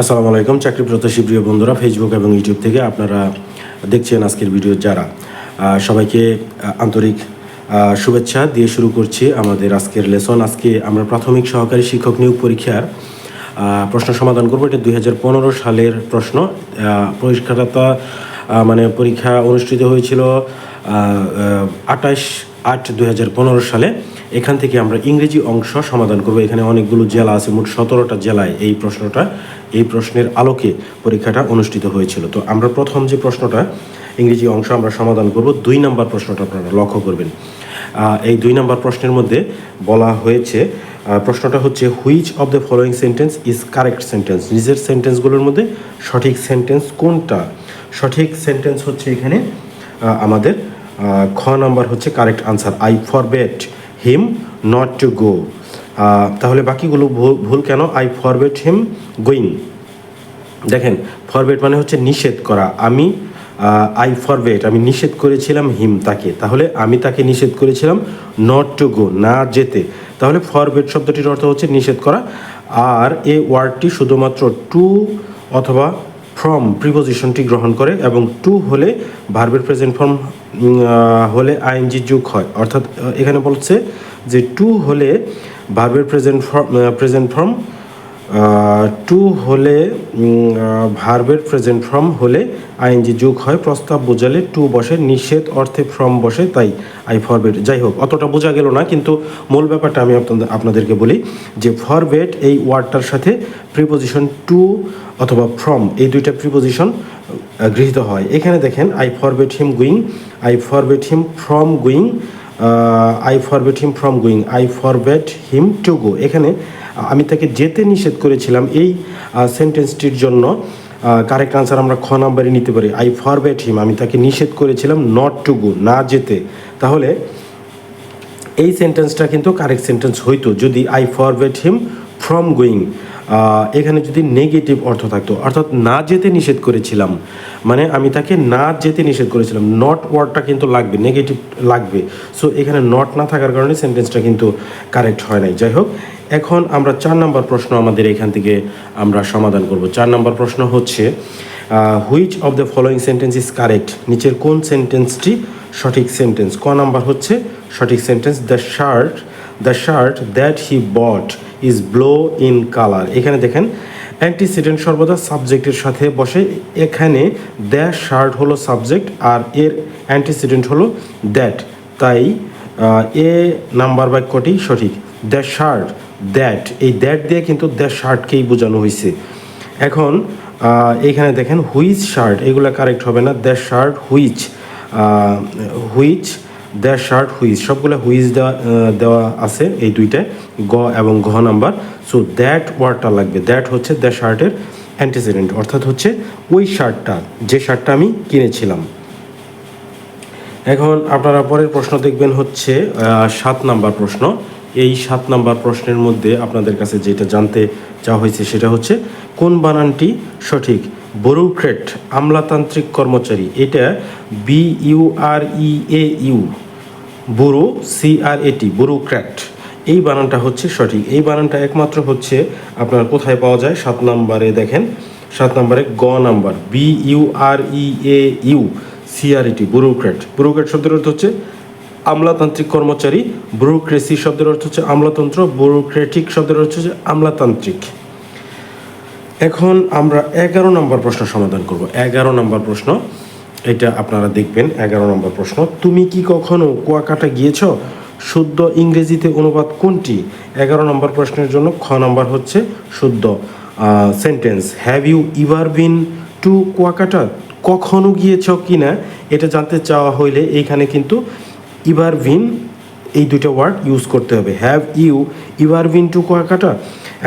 আসসালামু আলাইকুম, চাকরি প্রত্যাশী প্রিয় বন্ধুরা ফেসবুক এবং ইউটিউব থেকে আপনারা দেখছেন আজকের ভিডিও যারা। সবাইকে আন্তরিক শুভেচ্ছা দিয়ে শুরু করছি আমাদের আজকের লেসন আজকে আমরা প্রাথমিক সহকারী শিক্ষক নিয়োগ পরীক্ষার প্রশ্ন সমাধান করব। এটা দুই হাজার পনেরো সালের প্রশ্ন। পরীক্ষাটা মানে পরীক্ষা অনুষ্ঠিত হয়েছিল আঠাশ আট দুই সালে। এখান থেকে আমরা ইংরেজি অংশ সমাধান করব। এখানে অনেকগুলো জেলা আছে, মোট সতেরোটা জেলায় এই প্রশ্নটা এই প্রশ্নের আলোকে পরীক্ষাটা অনুষ্ঠিত হয়েছিল। তো আমরা প্রথম যে প্রশ্নটা, ইংরেজি অংশ আমরা সমাধান করব, দুই নম্বর প্রশ্নটা আপনারা লক্ষ্য করবেন। এই দুই নম্বর প্রশ্নের মধ্যে বলা হয়েছে প্রশ্নটা হচ্ছে which of the following sentence is correct sentence নিজের সেন্টেন্সগুলোর মধ্যে সঠিক সেন্টেন্স কোনটা? সঠিক সেন্টেন্স হচ্ছে এখানে আমাদের খ নাম্বার হচ্ছে correct answer I forbade him not to go তাহলে বাকিগুলো ভুল- কেন? আই ফরবেট হিম গোয়িং দেখেন ফরবেট মানে হচ্ছে নিষেধ করা। আমি আই ফরবেট আমি নিষেধ করেছিলাম হিম তাকে। তাহলে আমি তাকে নিষেধ করেছিলাম নট টু গো না যেতে। তাহলে ফরবেট শব্দটির অর্থ হচ্ছে নিষেধ করা। আর এ ওয়ার্ডটি শুধুমাত্র টু অথবা ফ্রম প্রিপোজিশনটি গ্রহণ করে এবং টু হলে ভার্বের প্রেজেন্ট ফর্ম হলে আইএনজি যুগ হয়। অর্থাৎ এখানে বলছে যে টু হলে ভার্বের present form present form to হলে ভার্বের প্রেজেন্ট ফর্ম হলে আইএনজি যোগ হয়, প্রস্তাব বোঝালে টু বসে, নিষেধ অর্থে ফর্ম বসে, তাই আই ফরবেট যাই হোক, অতটা বোঝা গেল না, কিন্তু মূল ব্যাপারটা আমি আপনাদের, আপনাদেরকে বলি যে ফরবেট এই ওয়ার্ডটার সাথে প্রিপোজিশন টু অথবা ফ্রম এই দুইটা প্রিপোজিশন গৃহীত হয়। এখানে দেখেন I forbade him going I forbade him from going I forbade him from going I forbade him to go এখানে আমি তাকে যেতে নিষেধ করেছিলাম এই সেন্টেন্সটির জন্য। কারেক্ট আনসার আমরা খ নাম্বারে নিতে পারি। আই ফরবেট হিম আমি তাকে নিষেধ করেছিলাম নট টু গো না যেতে। তাহলে, এই সেন্টেন্সটা কিন্তু কারেক্ট সেন্টেন্স হইতো। যদি I forbade him from going এখানে যদি নেগেটিভ অর্থ থাকতো, অর্থাৎ না যেতে নিষেধ করেছিলাম মানে আমি তাকে না যেতে নিষেধ করেছিলাম নট ওয়ার্ডটা কিন্তু লাগবে নেগেটিভ লাগবে। সো এখানে নট না থাকার কারণে সেন্টেন্সটা কিন্তু কারেক্ট হয় নাই। যাই হোক, এখন আমরা চার নম্বর প্রশ্ন আমাদের এখান থেকে আমরা সমাধান করব। চার নম্বর প্রশ্ন হচ্ছে which of the following sentence is correct নিচের কোন সেন্টেন্সটি সঠিক সেন্টেন্স ক নাম্বার হচ্ছে সঠিক sentence the shirt the shirt that he bought is blue in colour এখানে দেখেন অ্যান্টিসিডেন্ট সর্বদা সাবজেক্টের সাথে বসে। এখানে দ্য শার্ট হলো সাবজেক্ট আর এর অ্যান্টিসিডেন্ট হলো দ্যাট তাই এ নাম্বার বাক্যটি সঠিক। দ্য শার্ট দ্যাট এই দ্যাট দিয়ে কিন্তু দ্য শার্টকেই বোঝানো হয়েছে এখন এখানে দেখেন হুইচ শার্ট এগুলো কারেক্ট হবে না। The shirt which which the shirt whose সবগুলো হুইজ দেওয়া আছে এই দুইটায়, গ এবং ঘ নাম্বার। সো দ্যাট ওয়ার্ডটা লাগবে। দ্যাট হচ্ছে দ্য শার্টের অ্যান্টিসিডেন্ট অর্থাৎ হচ্ছে ওই শার্টটা যে শার্টটা আমি কিনেছিলাম। এখন আপনারা পরের প্রশ্ন দেখবেন হচ্ছে সাত নাম্বার প্রশ্ন। এই সাত নাম্বার প্রশ্নের মধ্যে আপনাদের কাছে যেটা জানতে চাওয়া হয়েছে সেটা হচ্ছে, কোন বানানটি সঠিক? ব্যুরোক্রেট আমলাতান্ত্রিক কর্মচারী, এটা B U R E A U bureau C R এটি ব্যুরোক্র্যাট এই বানানটা হচ্ছে সঠিক। এই বানানটা একমাত্র হচ্ছে আপনার কোথায় পাওয়া যায়? সাত নম্বরে দেখেন। সাত নম্বরে গ number B U R E A U C R E T bureaucrat bureaucrat শব্দের অর্থ হচ্ছে আমলাতান্ত্রিক কর্মচারী। ব্যুরোক্রেসি শব্দের অর্থ হচ্ছে আমলাতন্ত্র। ব্যুরোক্রেটিক শব্দের অর্থ হচ্ছে আমলাতান্ত্রিক। এখন আমরা এগারো নম্বর প্রশ্ন সমাধান করব। এগারো নম্বর প্রশ্ন এটা আপনারা দেখবেন, এগারো নম্বর প্রশ্ন। তুমি কি কখনো কুয়াকাটা গিয়েছ? শুদ্ধ ইংরেজিতে অনুবাদ কোনটি? এগারো নম্বর প্রশ্নের জন্য খ নম্বর হচ্ছে শুদ্ধ sentence have you ever been to Kuakata? কখনো গিয়েছ কি না এটা জানতে চাওয়া হইলে এইখানে কিন্তু ইভার বিন এই দুটো ওয়ার্ড ইউজ করতে হবে। Have you ever been to Kuakata?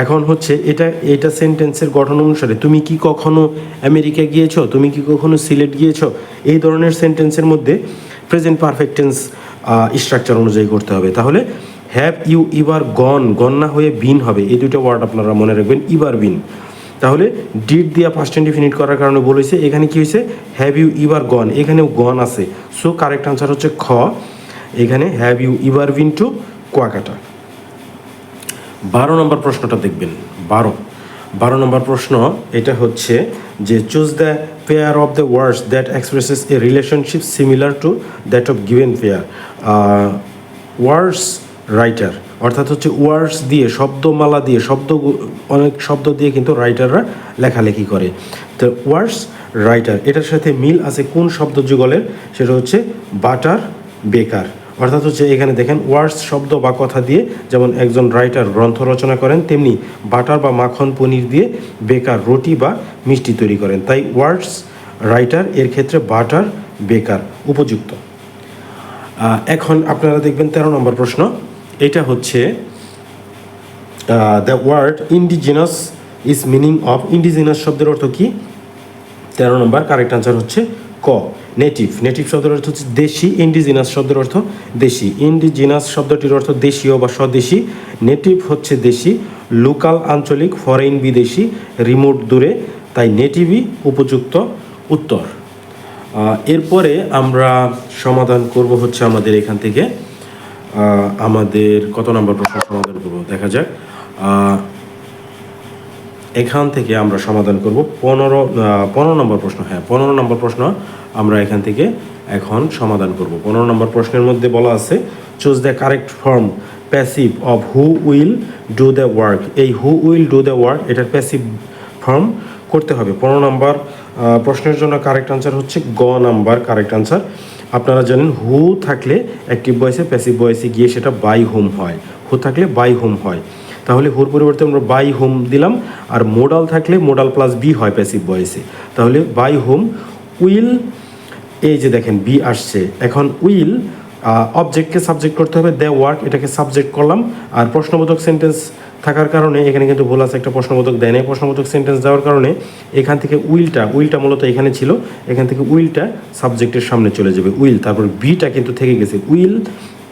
এখন হচ্ছে এটা এটা সেন্টেন্সের গঠন অনুসারে তুমি কি কখনো আমেরিকা গিয়েছো? তুমি কি কখনো সিলেট গিয়েছো? এই ধরনের সেন্টেন্সের মধ্যে প্রেজেন্ট পারফেক্ট টেন্স স্ট্রাকচার অনুযায়ী করতে হবে। তাহলে have you ever gone gone না হয়ে বিন হবে। এই দুটো ওয়ার্ড আপনারা মনে রাখবেন ইভার বিন তাহলে ডিড দিয়া পাস্ট ইনডিফিনিট করার কারণে বলেছে এখানে কি হয়েছে? হ্যাভ ইউ ইভার গন এখানেও গন আছে। সো কারেক্ট আনসার হচ্ছে খ। এখানে have you ever been to Kuakata. বারো নম্বর প্রশ্নটা দেখবেন, বারো। বারো নম্বর প্রশ্ন, এটা হচ্ছে যে choose the pair of the words that expresses a relationship similar to that of given pair words writer অর্থাৎ হচ্ছে ওয়ার্ডস দিয়ে, শব্দমালা দিয়ে, শব্দ, অনেক শব্দ দিয়ে কিন্তু রাইটাররা লেখালেখি করে। তো ওয়ার্ডস রাইটার এটার সাথে মিল আছে কোন শব্দ যুগলের? সেটা হচ্ছে বাটার বেকার। অর্থাৎ হচ্ছে এখানে দেখেন ওয়ার্ডস শব্দ বা কথা দিয়ে যেমন একজন রাইটার গ্রন্থ রচনা করেন, তেমনি বাটার বা মাখন পনির দিয়ে বেকার রুটি বা মিষ্টি তৈরি করেন। তাই ওয়ার্ডস রাইটার এর ক্ষেত্রে বাটার বেকার উপযুক্ত। এখন আপনারা দেখবেন তেরো নম্বর প্রশ্ন। এটা হচ্ছে the word indigenous is meaning of indigenous শব্দের অর্থ কি? তেরো নম্বর কারেক্ট আনসার হচ্ছে ক। নেটিভ নেটিভ শব্দের অর্থ হচ্ছে দেশি ইন্ডিজিনাস শব্দের অর্থ দেশি। ইন্ডিজিনাস শব্দটির অর্থ দেশীয় বা স্বদেশি। নেটিভ হচ্ছে দেশি লোকাল আঞ্চলিক ফরেন বিদেশি রিমোট দূরে। তাই নেটিভই উপযুক্ত উত্তর। এরপরে আমরা সমাধান করব হচ্ছে আমাদের এখান থেকে। আমাদের কত নম্বর প্রশ্ন সমাধান করব? দেখা যাক। এখান থেকে আমরা সমাধান করব। পনেরো পনেরো নম্বর প্রশ্ন হ্যাঁ পনেরো নম্বর প্রশ্ন আমরা এখান থেকে এখন সমাধান করব। পনেরো নম্বর প্রশ্নের মধ্যে বলা আছে choose the correct form passive of who will do the work এই who will do the work এটার প্যাসিভ ফর্ম করতে হবে। পনেরো নম্বর প্রশ্নের জন্য কারেক্ট আনসার হচ্ছে গ নাম্বার কারেক্ট আনসার আপনারা জানেন হু থাকলে অ্যাক্টিভ ভয়েসে প্যাসিভ ভয়েসে গিয়ে সেটা বাই হোম হয়। হু থাকলে বাই হোম হয়। তাহলে হুর পরিবর্তে আমরা বাই হোম দিলাম। আর মোডাল থাকলে মোডাল প্লাস বি হয় প্যাসিভ ভয়েসে তাহলে বাই হোম উইল, এই যে দেখেন বি আসছে। এখন উইল অবজেক্টকে সাবজেক্ট করতে হবে দ্য ওয়ার্ক এটাকে সাবজেক্ট করলাম। আর প্রশ্নবোধক সেন্টেন্স থাকার কারণে, এখানে কিন্তু ভুল আছে, একটা প্রশ্নবোধক দেয় নাই। প্রশ্নবোধক সেন্টেন্স দেওয়ার কারণে, এখান থেকে উইলটা উইলটা মূলত এখানে ছিল। এখান থেকে উইলটা সাবজেক্টের সামনে চলে যাবে, উইল। তারপর বিটা কিন্তু থেকে গেছে, উইল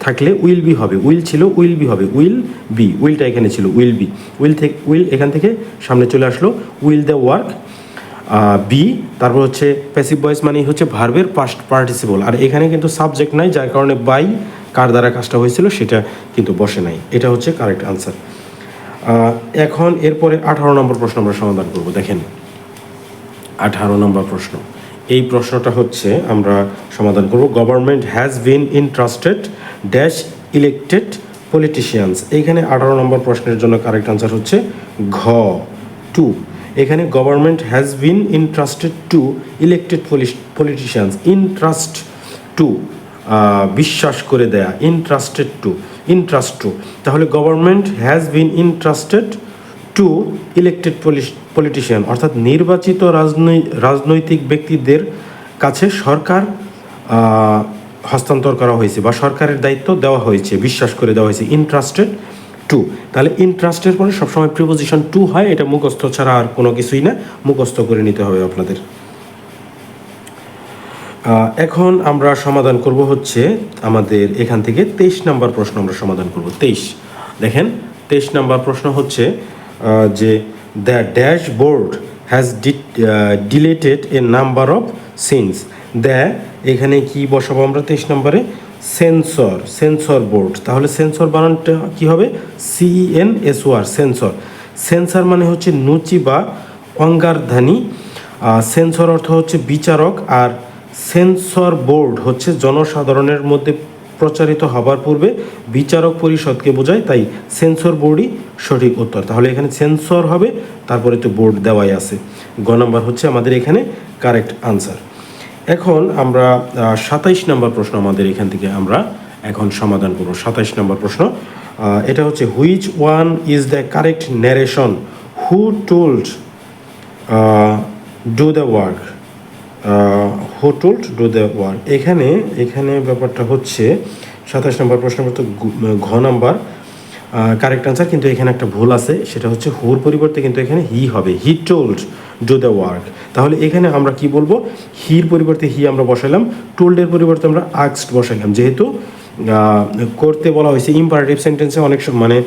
থাকলে উইল বি হবে। উইল ছিল উইল বি হবে। উইল বি উইলটা এখানে ছিল উইল বি উইল থেকে উইল এখান থেকে সামনে চলে আসলো উইল দ্য ওয়ার্ক বি তারপর হচ্ছে প্যাসিভ ভয়েস মানে হচ্ছে ভার্বের পাস্ট পার্টিসিপল আর এখানে কিন্তু সাবজেক্ট নাই, যার কারণে বাই কার দ্বারা কাজটা হয়েছিল সেটা কিন্তু বসে নাই। এটা হচ্ছে কারেক্ট আনসার এখন এরপরে আঠারো নম্বর প্রশ্ন আমরা সমাধান করব। দেখেন, আঠারো নম্বর প্রশ্ন। এই প্রশ্নটা হচ্ছে আমরা সমাধান করব। Government has been entrusted dash elected politicians এইখানে আঠারো নম্বর প্রশ্নের জন্য কারেক্ট আনসার হচ্ছে ঘ, টু। এখানে government has been entrusted to elected politicians entrust to বিশ্বাস করে দেয়া। ইন্ট্রাস্টেড টু ইন্ট্রাস্ট টু তাহলে government has been entrusted to elected politician অর্থাৎ নির্বাচিত রাজনৈ রাজনৈতিক ব্যক্তিদের কাছে সরকার হস্তান্তর করা হয়েছে বা সরকারের দায়িত্ব দেওয়া হয়েছে, বিশ্বাস করে দেওয়া হয়েছে ইন্ট্রাস্টেড টু তাহলে ইন্ট্রাস্টের পরে সবসময় প্রিপোজিশন টু হয়, এটা মুখস্থ ছাড়া আর কোনো কিছুই না, মুখস্থ করে নিতে হবে আপনাদের। এখন আমরা সমাধান করব হচ্ছে আমাদের এখান থেকে তেইশ নাম্বার প্রশ্ন আমরা সমাধান করব, তেইশ। দেখেন, তেইশ নাম্বার প্রশ্ন হচ্ছে যে the dashboard has deleted a number of scenes the এখানে কি বসাবো আমরা তেইশ নম্বরে? সেন্সর সেন্সর বোর্ড তাহলে সেন্সর বানানটা কি হবে? C N S O R censor censor মানে হচ্ছে নুচি বা অঙ্গারধানী। সেন্সর অর্থ হচ্ছে বিচারক আর সেন্সর বোর্ড হচ্ছে জনসাধারণের মধ্যে প্রচারিত হবার পূর্বে বিচারক পরিষদকে বোঝায়, তাই সেন্সর বোর্ডই সঠিক উত্তর। তাহলে এখানে সেন্সর হবে, তারপরে তো বোর্ড দেওয়াই আছে। গ নাম্বার হচ্ছে আমাদের এখানে কারেক্ট আনসার। এখন আমরা সাতাইশ নম্বর প্রশ্ন আমাদের এখান থেকে আমরা এখন সমাধান করব। সাতাইশ নম্বর প্রশ্ন এটা হচ্ছে which one is the correct narration who told do the work who told do the work এখানে এখানে ব্যাপারটা হচ্ছে, সাতাশ নম্বর প্রশ্ন ঘ নাম্বার। কারেক্ট আনসার কিন্তু এখানে একটা ভুল আছে, সেটা হচ্ছে হুর পরিবর্তে কিন্তু এখানে হি হবে। He told do the work. তাহলে এখানে আমরা কি বলব? হির পরিবর্তে হি আমরা বসাইলাম, টোল্ডের পরিবর্তে আমরা আক্সড বসাইলাম। যেহেতু করতে বলা হয়েছে ইম্পারেটিভ সেন্টেন্সে অনেক সম- মানে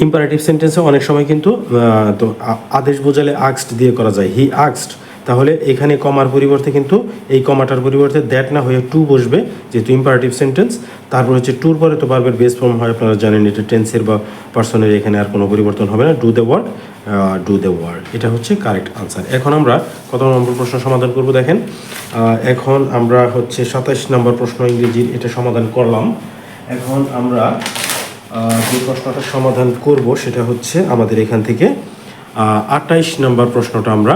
ইম্পারেটিভ সেন্টেন্সে অনেক সময় কিন্তু তো আদেশ বোঝালে আক্সড দিয়ে করা যায়। হি আক্সড তাহলে এখানে কমার পরিবর্তে কিন্তু এই কমাটার পরিবর্তে দ্যাট না হয়ে টু বসবে, যেহেতু ইম্পারেটিভ সেন্টেন্স তারপর হচ্ছে টুর পরে তো বারবার বেস ফর্ম হয়, আপনারা জানেন এটা টেন্সের বা পার্সনের এখানে আর কোনো পরিবর্তন হবে না। Do the word do the word এটা হচ্ছে কারেক্ট আনসার এখন আমরা কত নম্বর প্রশ্ন সমাধান করব দেখেন। এখন আমরা হচ্ছে সাতাশ নম্বর প্রশ্ন ইংরেজির এটা সমাধান করলাম। এখন আমরা যে প্রশ্নটা সমাধান করব সেটা হচ্ছে আমাদের এখান থেকে আটাইশ নম্বর প্রশ্নটা আমরা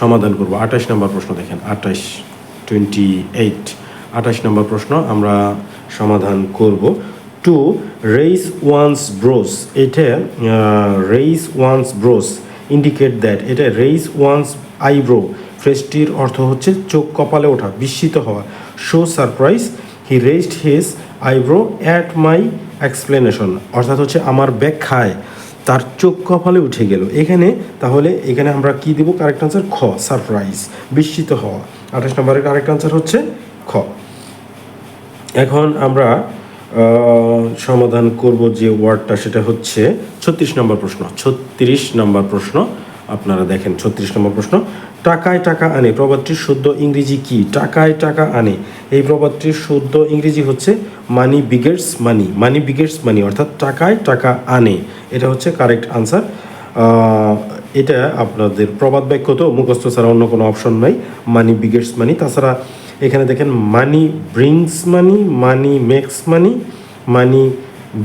সমাধান করব। আঠাশ নম্বর প্রশ্ন দেখেন, আঠাশ টোয়েন্টি এইট আঠাশ নম্বর প্রশ্ন আমরা সমাধান করব। টু রেইস ওয়ান্স ব্রোস এটা raise one's brows indicate that এটা রেইস ওয়ান্স আইব্রো ফ্রেজটির অর্থ হচ্ছে চোখ কপালে ওঠা, বিস্মিত হওয়া। Show surprise he raised his eyebrow at my explanation অর্থাৎ হচ্ছে আমার ব্যাখ্যায় তার চোখ কপালে উঠে গেল। এখানে তাহলে এখানে আমরা কি দিব? কারেক্ট আনসার খ সারপ্রাইজ বিস্মিত হওয়া। আঠাশ নম্বরের কারেক্ট আনসার হচ্ছে খ। এখন আমরা সমাধান করব যে ওয়ার্ডটা সেটা হচ্ছে ছত্রিশ নম্বর প্রশ্ন। ছত্রিশ নম্বর প্রশ্ন, আপনারা দেখেন ছত্রিশ নম্বর প্রশ্ন। টাকায় টাকা আনে প্রবাদটির শুদ্ধ ইংরেজি কি? টাকায় টাকা আনে। এই প্রবাদটির শুদ্ধ ইংরেজি হচ্ছে মানি বিগেটস মানি মানি বিগেটস মানি অর্থাৎ টাকায় টাকা আনে। এটা হচ্ছে কারেক্ট আনসার এটা আপনাদের প্রবাদ বাক্য তো, মুখস্থ ছাড়া অন্য কোনো অপশন নাই। মানি বিগেটস মানি তাছাড়া এখানে দেখেন money brings money money makes money money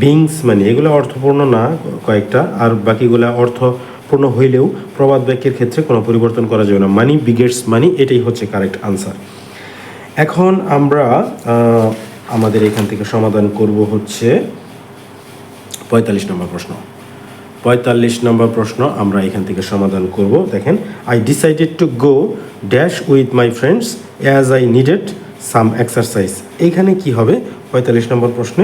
begets money এগুলো অর্থপূর্ণ না কয়েকটা, আর বাকিগুলো অর্থপূর্ণ হইলেও প্রবাদ বাক্যের ক্ষেত্রে কোনো পরিবর্তন করা যাবে না। মানি বিগেটস মানি এটাই হচ্ছে কারেক্ট আনসার এখন আমরা আমাদের এখান থেকে সমাধান করব হচ্ছে পঁয়তাল্লিশ নম্বর প্রশ্ন। পঁয়তাল্লিশ নম্বর প্রশ্ন আমরা এখান থেকে সমাধান করব। দেখেন I decided to go dash with my friends as I needed some exercise এইখানে কি হবে? পঁয়তাল্লিশ নম্বর প্রশ্নে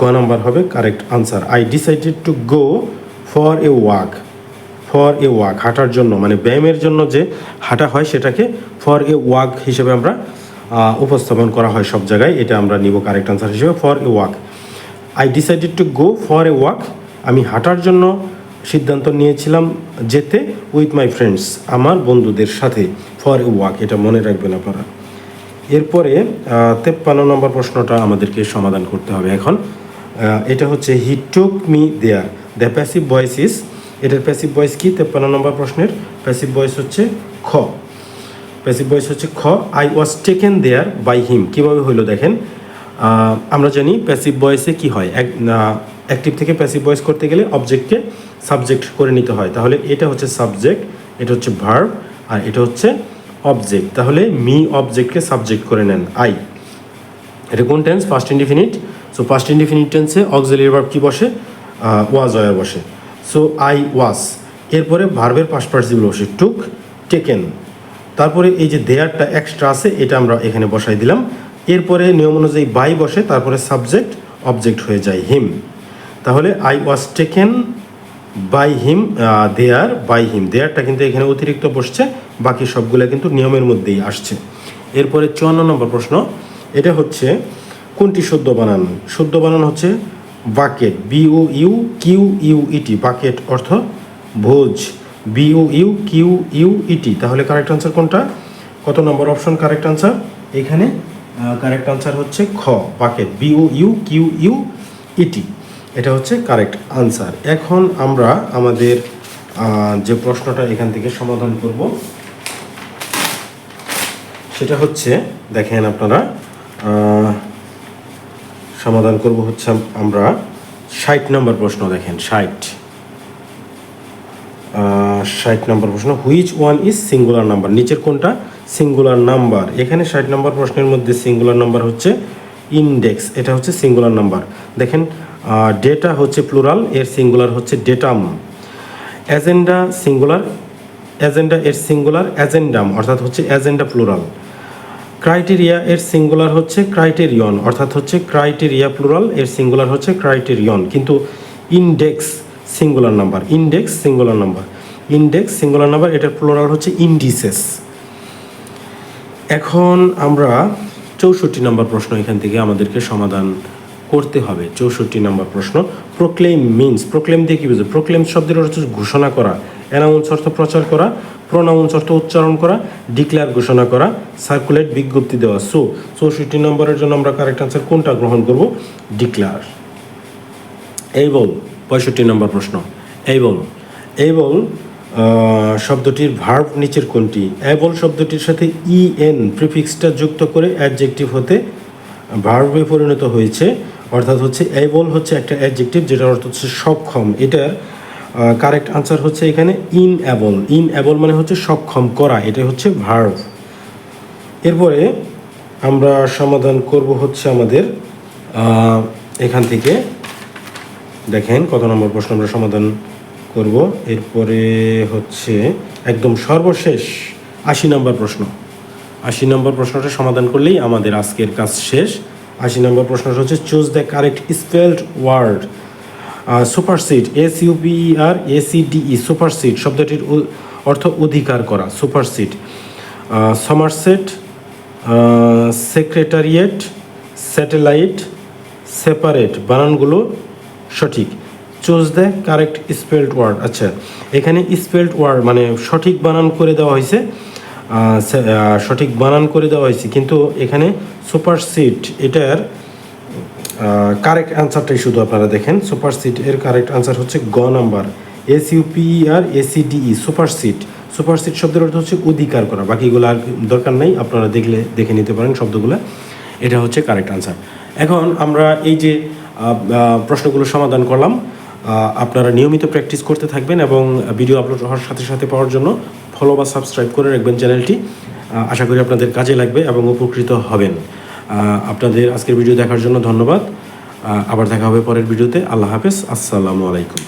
গ নাম্বার হবে correct answer I decided to go for a walk for a walk হাঁটার জন্য মানে ব্যায়ামের জন্য যে হাঁটা হয় সেটাকে ফর এ ওয়াক হিসেবে আমরা উপস্থাপন করা হয় সব জায়গায়, এটা আমরা নিব কারেক্ট আনসার হিসেবে for a walk I decided to go for a walk আমি হাঁটার জন্য সিদ্ধান্ত নিয়েছিলাম যেতে উইথ মাই ফ্রেন্ডস আমার বন্ধুদের সাথে ফর এ ওয়াক এটা মনে রাখবেন আপনারা। এরপরে তেপ্পান্ন নম্বর প্রশ্নটা আমাদেরকে সমাধান করতে হবে এখন। এটা হচ্ছে he took me there the passive voice is এটার প্যাসিভ ভয়েস কি? তেপ্পান্ন নম্বর প্রশ্নের। প্যাসিভ ভয়েস হচ্ছে, খ। প্যাসিভ ভয়েস হচ্ছে খ। I was taken there by him কীভাবে হইল দেখেন? আমরা জানি প্যাসিভ ভয়েসে কি হয়। এক অ্যাক্টিভ থেকে প্যাসিভ ভয়েস করতে গেলে অবজেক্টকে সাবজেক্ট করে নিতে হয়। তাহলে এটা হচ্ছে সাবজেক্ট এটা হচ্ছে ভার্ব আর এটা হচ্ছে অবজেক্ট তাহলে মি অবজেক্টকে সাবজেক্ট করে নেন। আই এটা কোন tense first indefinite so first indefinite টেন্সে অক্সিলিয়ারি ভার্ব কি বসে? ওয়াজ অয়ার বসে। সো আই ওয়াজ এরপরে ভার্বের পার্টিসিপল বসে। টুক টেকেন তারপরে এই যে দেয়ারটা এক্সট্রা আছে, এটা আমরা এখানে বসাই দিলাম। এরপরে নিয়ম অনুযায়ী বাই বসে, তারপরে সাবজেক্ট অবজেক্ট হয়ে যায় হিম তাহলে I was taken by him there by him দেয়ারটা কিন্তু এখানে অতিরিক্ত বসছে, বাকি সবগুলো কিন্তু নিয়মের মধ্যেই আসছে। এরপরে চুয়ান্ন নম্বর প্রশ্ন, এটা হচ্ছে, কোনটি শুদ্ধ বানান? শুদ্ধ বানান হচ্ছে bracket B O U Q U E T bracket অর্থ ভোজ। B O U Q U E T তাহলে কারেক্ট আনসার কোনটা? কত নম্বর অপশন কারেক্ট আনসার এখানে কারেক্ট আনসার হচ্ছে খ bouquet B O U Q U E T এটা হচ্ছে কারেক্ট আনসার এখন আমরা আমাদের যে প্রশ্নটা এখান থেকে সমাধান করব, সেটা হচ্ছে, দেখেন আপনারা সমাধান করব হচ্ছে আমরা, ষাট নম্বর প্রশ্ন দেখেন, ষাট। ষাট নম্বর প্রশ্ন which one is singular number নিচের কোনটা? সিঙ্গুলার নাম্বার এখানে ষাট নম্বর প্রশ্নের মধ্যে সিঙ্গুলার নাম্বার হচ্ছে ইন্ডেক্স এটা হচ্ছে সিঙ্গুলার নাম্বার দেখেন ডেটা হচ্ছে প্লুরাল এর সিঙ্গুলার হচ্ছে ডেটাম অ্যাজেন্ডা সিঙ্গুলার অ্যাজেন্ডা এর সিঙ্গুলার অ্যাজেন্ডাম অর্থাৎ হচ্ছে অ্যাজেন্ডা প্লুরাল ক্রাইটেরিয়া এর সিঙ্গুলার হচ্ছে ক্রাইটেরিয়ন অর্থাৎ হচ্ছে ক্রাইটেরিয়া প্লুরাল এর সিঙ্গুলার হচ্ছে ক্রাইটেরিয়ন কিন্তু index singular number index singular number index singular number এটার প্লুরাল হচ্ছে ইন্ডিসেস এখন আমরা চৌষট্টি নম্বর প্রশ্ন এখান থেকে আমাদেরকে সমাধান করতে হবে। চৌষট্টি নম্বর প্রশ্ন প্রোক্লেম মিন্স প্রোক্লেম দিয়ে কী বুঝে প্রোক্লেম শব্দের অর্থ ঘোষণা করা অ্যানাউন্স অর্থ প্রচার করা প্রোনাউন্স অর্থ উচ্চারণ করা ডিক্লেয়ার ঘোষণা করা সার্কুলেট বিজ্ঞপ্তি দেওয়া। সো চৌষট্টি নম্বরের জন্য আমরা কারেক্ট আনসার কোনটা গ্রহণ করব? ডিক্লেয়ার এই বল, পঁয়ষট্টি নম্বর প্রশ্ন, এই বল এই বল শব্দটির ভার্ব নিচের কোনটি? এবল শব্দটির সাথে ই এন প্রিফিক্সটা যুক্ত করে অ্যাডজেক্টিভ হতে ভার্বে পরিণত হয়েছে। অর্থাৎ হচ্ছে এবল হচ্ছে একটা অ্যাডজেক্টিভ যেটার অর্থ হচ্ছে সক্ষম। এটার কারেক্ট আনসার হচ্ছে এখানে ইন অ্যাবল ইন অ্যাবল মানে হচ্ছে সক্ষম করা এটা হচ্ছে ভার্ভ এরপরে আমরা সমাধান করব হচ্ছে আমাদের এখান থেকে। দেখেন কত নম্বর প্রশ্ন আমরা সমাধান করব। এরপরে হচ্ছে একদম সর্বশেষ আশি নম্বর প্রশ্ন। আশি নম্বর প্রশ্নটা সমাধান করলেই আমাদের আজকের কাজ শেষ। আশি নম্বর প্রশ্নটা হচ্ছে choose the correct spelled word supersede S U P E R S E D E supersede শব্দটির অর্থ অধিকার করা supersede Somerset secretariat satellite separate বানানগুলো সঠিক। Choose the correct spelled word আচ্ছা এখানে স্পেলড ওয়ার্ড মানে সঠিক বানান করে দেওয়া হয়েছে সঠিক বানান করে দেওয়া হয়েছে, কিন্তু এখানে সুপারসিড এটার কারেক্ট অ্যান্সারটাই শুধু আপনারা দেখেন সুপার সিট এর কারেক্ট আনসার হচ্ছে গ number S U P E R S C D E supersede supersede শব্দের অর্থ হচ্ছে অধিকার করা, বাকিগুলো আর দরকার নাই, আপনারা দেখলে, দেখে নিতে পারেন শব্দগুলো, এটা হচ্ছে কারেক্ট আনসার এখন আমরা এই যে প্রশ্নগুলো সমাধান করলাম আপনারা নিয়মিত প্র্যাকটিস করতে থাকবেন এবং ভিডিও আপলোড হওয়ার সাথে সাথে পাওয়ার জন্য ফলো বা সাবস্ক্রাইব করে রাখবেন চ্যানেলটি আশা করি আপনাদের কাজে লাগবে এবং উপকৃত হবেন। আপনাদের আজকের ভিডিও দেখার জন্য ধন্যবাদ। আবার দেখা হবে পরের ভিডিওতে আল্লাহ হাফেজ। আসসালামু আলাইকুম।